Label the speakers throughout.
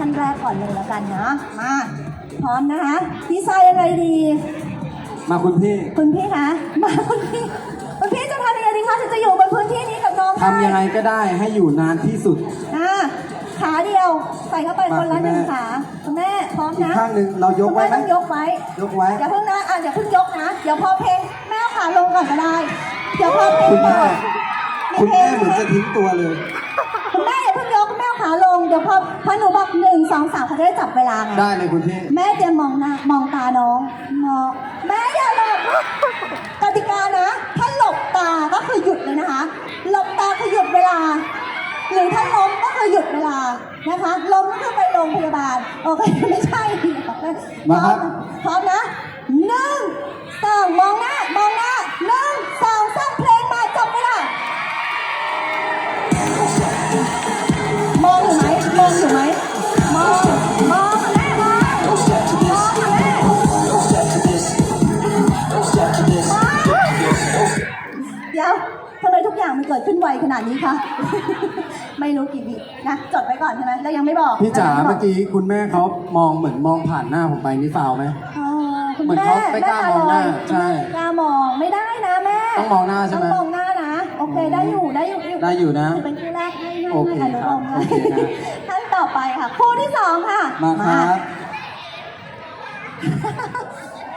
Speaker 1: ท่านแรกก่อนเลยแล้วกันนะมาพร้อมนะคะดีไซน์ยังไงดี
Speaker 2: มาคุณพี่
Speaker 1: คุณพี่คะมาคุณพี่คุณพี่จะทำยังไงดีคะถึงจะอยู่บนพื้นที่นี้กับน้องด้
Speaker 2: ทำยังไงก็ได้ให้อยู่นานที่สุด
Speaker 1: อ่าขาเดียวใส่เข้าไป
Speaker 2: มา
Speaker 1: คนละ
Speaker 2: คุณ
Speaker 1: หนึ่ง
Speaker 2: แม่
Speaker 1: ขาคุณแม่พร้อม
Speaker 2: อีก
Speaker 1: นะ
Speaker 2: ข้างหนึ่งเรายกไว้
Speaker 1: คุณ
Speaker 2: ไหม
Speaker 1: แม่ต้องยกไว้
Speaker 2: ยกไว้
Speaker 1: อย่าเพิ่งนะอะอย่าเพิ่งยกนะ เดี๋ยวพอเพลงแม่เอาขาลงก่อนก็ได้ เดี๋ยวพอเพลง
Speaker 2: คุณแม่
Speaker 1: ก่อน
Speaker 2: คุณแม่เหมือนจะทิ้งตัวเลย
Speaker 1: คุณแม่อย่าเพิ่งยกคุณแม่ เอาขาลงเดี๋ยวพอพอหนูบอกหนึ่งสองสามเขาจะได้จับเวลาไง
Speaker 2: ได้เลยคุณพี่
Speaker 1: แม่เตรียมมองหน้ามองตาน้องมองแม่อย่าหลบกติกานะ ถ้าหลบตาก็คือหยุดเลยนะคะ หลบตาคือหยุดเวลา หรือถ้าล้มก็คือหยุดเวลานะคะล้มก็คือไปโรงพยาบาลโอเคไม่ใช่
Speaker 2: มาครับ
Speaker 1: พร้อมนะหนึ่งสองมองหน้ามองหน้า อย่างมันเกิดขึ้นไวขนาดนี้คะ ไม่รู้กี่วินะจดไว้ก่อนใช่ไหมแล้วยังไม่บอก
Speaker 2: พี่จ๋า
Speaker 1: ยังไบ
Speaker 2: เมื่อกี้คุณแม่เขามองเหมือนมองผ่านหน้าผมไปนี่ฟาวไหม
Speaker 1: อ๋อคุณ
Speaker 2: เหมือน
Speaker 1: แม่
Speaker 2: เขาไม่กล้ามองหน้า
Speaker 1: แม่
Speaker 2: ใช่
Speaker 1: กล้ามองไม่ได้นะแม่
Speaker 2: ต้องมองหน้าใช่ไหม
Speaker 1: ต้องมองหน้านะโอเคได้อยู่ได้อยู่
Speaker 2: ได้อยู่นะ
Speaker 1: เป็นคู่แรกให้ให้
Speaker 2: โอเค
Speaker 1: ให้อนุโลม
Speaker 2: ครับ
Speaker 1: ให้
Speaker 2: โอเคนะ
Speaker 1: ท่านต่อไปค่ะคู่ที่สองค่ะ
Speaker 2: มาครับ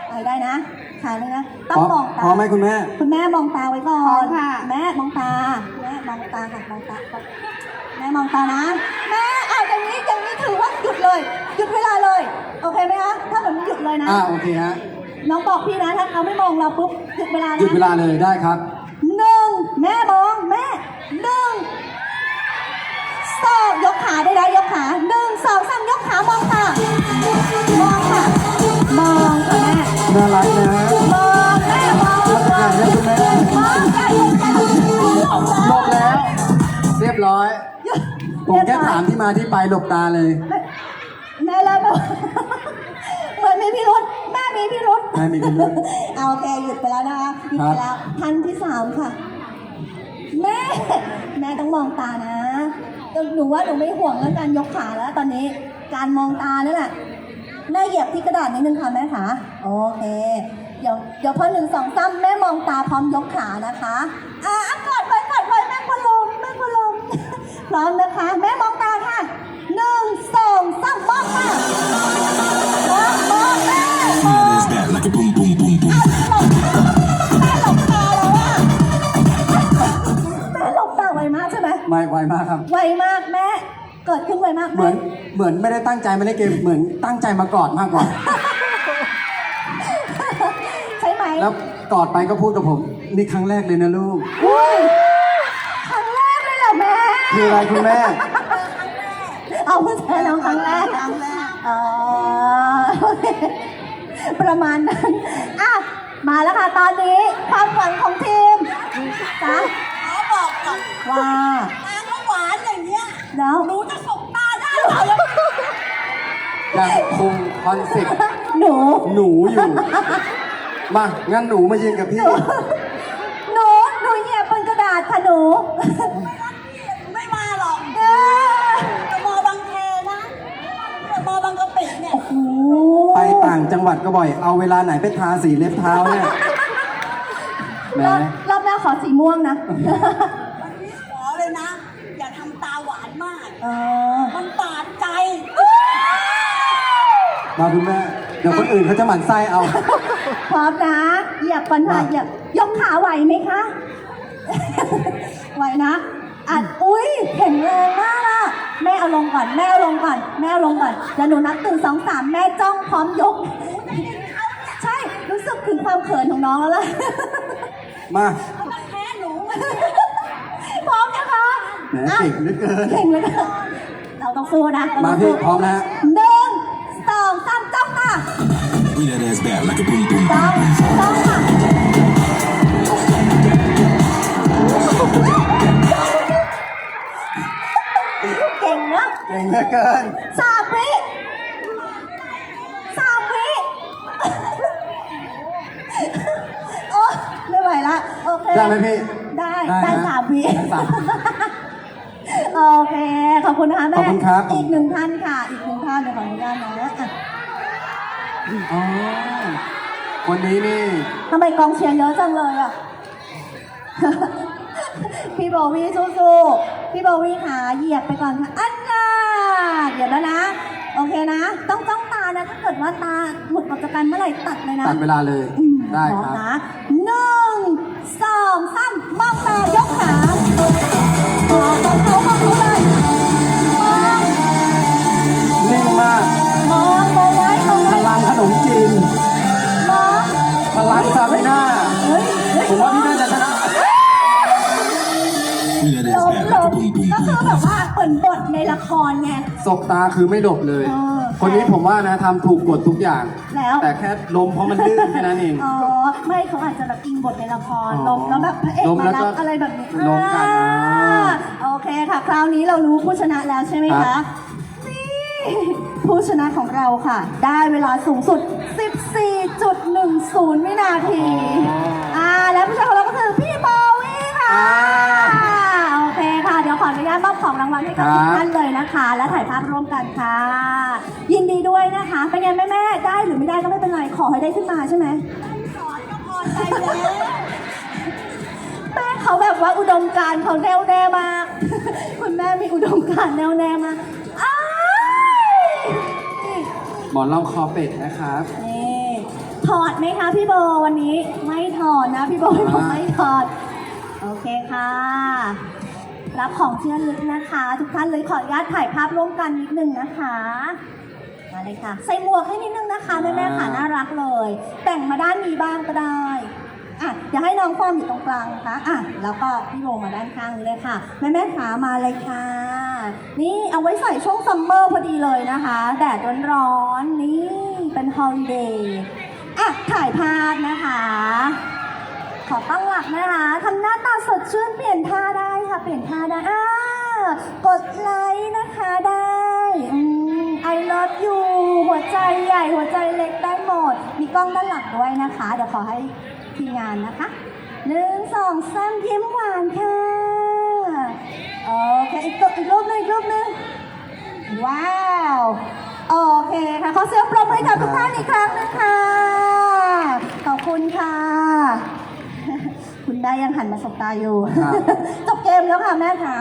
Speaker 1: ไปได้นะ ขาเลยนะ
Speaker 2: พ
Speaker 1: ต้อง
Speaker 2: ร้อม
Speaker 1: มองตา
Speaker 2: พร้อมไหมคุณแม่
Speaker 1: คุณแม่มองตาไว้ก่อ
Speaker 3: พร้อนมค่ะ
Speaker 1: แม่มองตา แม่มองตาค่ะมองตาก่อนแม่มองตานะ แม่อะอย่างนี้อย่างนี้ถือว่าหยุดเลย หยุดเวลาเลย โอเคไหมคะ ถ้าแบบนี้หยุดเลยนะ
Speaker 2: อ่าโอเคฮะ
Speaker 1: น้องบอกพี่นะ ถ้าเขาไม่มองเราปุ๊บหยุดเวลานะ
Speaker 2: หยุดเวลาเลยได้ครับ
Speaker 1: หนึ่งแม่มอง
Speaker 2: รี
Speaker 1: ย
Speaker 2: บร้อย
Speaker 1: หยุด
Speaker 2: ผมแค่ถามที่มาที่ไปหลบตาเลย
Speaker 1: แม่แล้วบอกเหมือนมีพิรุษแม่มีพิรุษ
Speaker 2: แม่มีพิรุธ
Speaker 1: เอาโอเคหยุดไปแล้วนะคะหยุดไปแล้วท่านที่สามค่ะ แม่ แม่ต้องมองตานะหนูว่าหนูไม่ห่วงเรื่องการยกขาแล้ว ตอนนี้การมองตานั่นแหละแม่เหยียบที่กระดาษนิดนึงค่ะแม่ขาโอเค เดี๋ยวเดี๋ยวพอหนึ่งสองสามแม่มองตาพร้อมยกขานะคะ ร้อมนะคะ แม่มองตาค่ะหนึ่งสองสามมองค่ะมองมองแม่มอง
Speaker 4: There's that like a boom, boom, boom, boom.
Speaker 1: แม่หลบตาแล้วอะแม่หลบตาไวมากใช่ไหม
Speaker 2: ไม่ไวมากครับ
Speaker 1: ไวมากแม่ เกิดขึ้นไวมาก
Speaker 2: เหมือนเหมือนไม่ได้ตั้งใจไม่ได้เกมเหมือนตั้งใจมากอดมากกว่า
Speaker 1: ใช่ไหม
Speaker 2: แล้วกอดไปก็พูดกับผม นี่ครั้งแรกเลยนะลูก
Speaker 1: อุ้ยครั้งแรกเลยเหรอแม่
Speaker 2: คืออะไรคุณแม่
Speaker 1: เอาเพื่อเจอน้องครั้งแรกอ๋อโอเคประมาณนั้นอะมาแล้วค่ะตอนนี้ความหวังของทีมจ้ะ
Speaker 3: ขอบอกก่อน
Speaker 1: ว่า
Speaker 3: ตาเขาหวานอย่างเงี้ย
Speaker 1: แล้ว
Speaker 3: หนูจะสบตาได้เหรอแล้ว
Speaker 2: ยังคงคอนเซ็ปต์
Speaker 1: หนู
Speaker 2: หนูอยู่ มางั้นหนูมายืนกับพี่
Speaker 1: หนู หนูเหยียบบนกระดาษค่ะหนู
Speaker 3: ไม่มาหรอก
Speaker 1: เออ
Speaker 3: จะมอบางแคนะจะมอบางกะปิเนี่ย
Speaker 1: โอ้โห
Speaker 2: ไป ต่างจังหวัดก็บ่อย เอาเวลาไหนไปทาสีเล็บเท้าเนี่ยแหม
Speaker 1: รอบรอบหน้าขอสีม่วงนะ
Speaker 3: วันนี้ขอเลยนะ อย่าทำตาหวานมาก
Speaker 1: เออ
Speaker 3: มันบาดใจ
Speaker 2: มาคุณแม่เดี๋ยวคนอื่นเขาจะหมั่นไส้เอา
Speaker 1: พร้อมนะเหยียบก่อนค่ะ
Speaker 2: มา
Speaker 1: เหยียบยกขาไหวไหมคะ ไหวนะ อัดอุ้ยแข็งแรงมากอะแม่เอาลงก่อน แม่เอาลงก่อน แม่เอาลงก่อนเดี๋ยวหนูนับหนึ่งสองสามแม่จ้องพร้อมยก ใช่ รู้สึกถึงความเขินของน้องแล้วล่ะ
Speaker 2: มา
Speaker 3: เขามาแพ้หนู
Speaker 1: พร้อมนะคะ
Speaker 2: แหมเก่งเหลือเกิน
Speaker 1: เก่งเลยค่ะเราต้องสู้นะเร
Speaker 2: มา
Speaker 1: ต้อง
Speaker 2: พี่
Speaker 1: สู้
Speaker 2: พร้อมนะฮะ
Speaker 1: หนึ่งสองสามจ้องค่ะ
Speaker 4: Bring that ass back like a boom, boom,
Speaker 1: จ้อง
Speaker 4: boom.
Speaker 1: จ้องค่ะ ก่งนะ
Speaker 2: เก่งเหลือเกิน
Speaker 1: สามวิสามวิโอ้ไม่ไหวละโอเค
Speaker 2: ได้ไหมพี่
Speaker 1: ได้
Speaker 2: ได้
Speaker 1: ได้
Speaker 2: นะ
Speaker 1: สามวิ
Speaker 2: ได้สาม
Speaker 1: โอเค ขอบคุณนะคะแม่
Speaker 2: ขอบคุณครับ
Speaker 1: อีกหนึ่งท่านค่ะ อีกหนึ่งท่านเดี๋ยวขออนุญาตนะอะ
Speaker 2: อ๋อคนนี้นี่
Speaker 1: ทำไมกองเชียร์เยอะจังเลยอะ พี่โบวี่สู้ๆพี่โบวี่ขาเหยียบไปก่อนค่ะอันน่า เหยียบแล้วนะ โอเคนะ ต้องจ้องตานะ ถ้าเกิดว่าตาหลุดออกจากกันเมื่อไหร่ตัดเลยนะ
Speaker 2: ตัดเวลาเลย
Speaker 1: อืม
Speaker 2: ได้
Speaker 1: พร้อม
Speaker 2: ครับ
Speaker 1: นะหนึ่งสองสามมองตายกขามองเขามองเขาเลยมอง
Speaker 2: นิ่งมาก
Speaker 1: มองมองไว้มอง
Speaker 2: พ
Speaker 1: ไว้
Speaker 2: ลังขนมจีน
Speaker 1: มอง
Speaker 2: พลังซาเบน่า
Speaker 1: เฮ้ยเฮ้ย
Speaker 2: ผมว่าพี่น่าจะชนะ
Speaker 4: Who that
Speaker 1: ล้
Speaker 4: ass
Speaker 1: ม
Speaker 4: back
Speaker 1: ล้
Speaker 4: like a
Speaker 1: ม
Speaker 4: boom boom
Speaker 1: ก็คือ
Speaker 4: boom.
Speaker 1: แบบว่าเห มือนบทในละครไง
Speaker 2: ศกตาคือไม่หลบเลย
Speaker 1: เออ
Speaker 2: คนนี้ผมว่านะทำถูกกฎทุกอย่าง
Speaker 1: แล้ว
Speaker 2: แต่แค่ลมเพราะมันลื่นแค่นั้นเอง
Speaker 1: อ๋อไม่เขาอาจจะแบบอิงบทในละคร
Speaker 2: อ๋อ
Speaker 1: ลมแล้วแบบพระเอก
Speaker 2: ลม
Speaker 1: มา
Speaker 2: แล้ว
Speaker 1: รั
Speaker 2: ก็
Speaker 1: บอะไรแบบนี้
Speaker 2: ลมกัน
Speaker 1: อ่า
Speaker 2: อ่า
Speaker 1: โอเคค่ะ คราวนี้เรารู้ผู้ชนะแล้วใช่ไหม
Speaker 2: ครั
Speaker 1: คะ
Speaker 2: บ
Speaker 1: นี่ผู้ชนะของเราค่ะ ได้เวลาสูงสุด 14.10 วินาที อ่า แล้วผู้ชนะของเราก็คือพี่โบวี่ค่ะ
Speaker 2: อ่า
Speaker 1: นุญาตมอบของรางวัลให้กับ
Speaker 2: ครับ
Speaker 1: ทุกท่านเลยนะคะ และถ่ายภาพร่วมกันค่ะ ยินดีด้วยนะคะเป็นไงแม่แม่ๆได้หรือไม่ได้ก็ไม่เป็นไรขอให้ได้ขึ้นมาใช่ไหม
Speaker 3: สอนก็พอใจแล้ว
Speaker 1: แม่เขาแบบว่าอุดมการณ์เขาแน่วแน่มากคุณแม่มีอุดมการณ์แน่วแน่มากอ้าย
Speaker 2: หมอนรองคอเป็ดนะครับ
Speaker 1: นี่ถอดไหมคะพี่โบวันนี้ไม่ถอดนะพี่โบบอก
Speaker 2: อ่า
Speaker 1: ไม่ถอดโอเคค่ะ รับของที่ระลึกนะคะ ทุกท่านเลยขออนุญาตถ่ายภาพร่วมกันนิดนึงนะคะมาเลยค่ะ ใส่หมวกให้นิดนึงนะคะแม่แม่ค่ะน่ารักเลย แต่งมาด้านนี้บ้างก็ได้อะเดี๋ยวให้น้องฟอมอยู่ตรงกลางนะคะอะแล้วก็พี่โบมาด้านข้างเลยค่ะ แม่แม่ขามาเลยค่ะ นี่เอาไว้ใส่ช่วงซัมเมอร์พอดีเลยนะคะ แดดร้อนๆนี่เป็นฮอลิเดย์อะถ่ายภาพนะคะ ขอตั้งหลักนะคะทำหน้าตาสดชื่นเปลี่ยนท่าได้ค่ะ เปลี่ยนท่าได้อ่ากดไลค์นะคะได้อืม I love you หัวใจใหญ่หัวใจเล็กได้หมด มีกล้องด้านหลังด้วยนะคะ เดี๋ยวขอให้ทีมงานนะคะหนึ่งสองสามยิ้มหวานค่ะโอเคอีกตัวอีกรูปหนึงอีกรูปหนึงว้าวโอเคค่ะขอเสียงปรบมือกับทุกท่านอีกครั้งหนึงค่ะขอบคุณค่ะ คุณแม่ยังหันมาสบตาอยู่
Speaker 2: ครับ
Speaker 1: จบเกมแล้วค่ะแม่คะ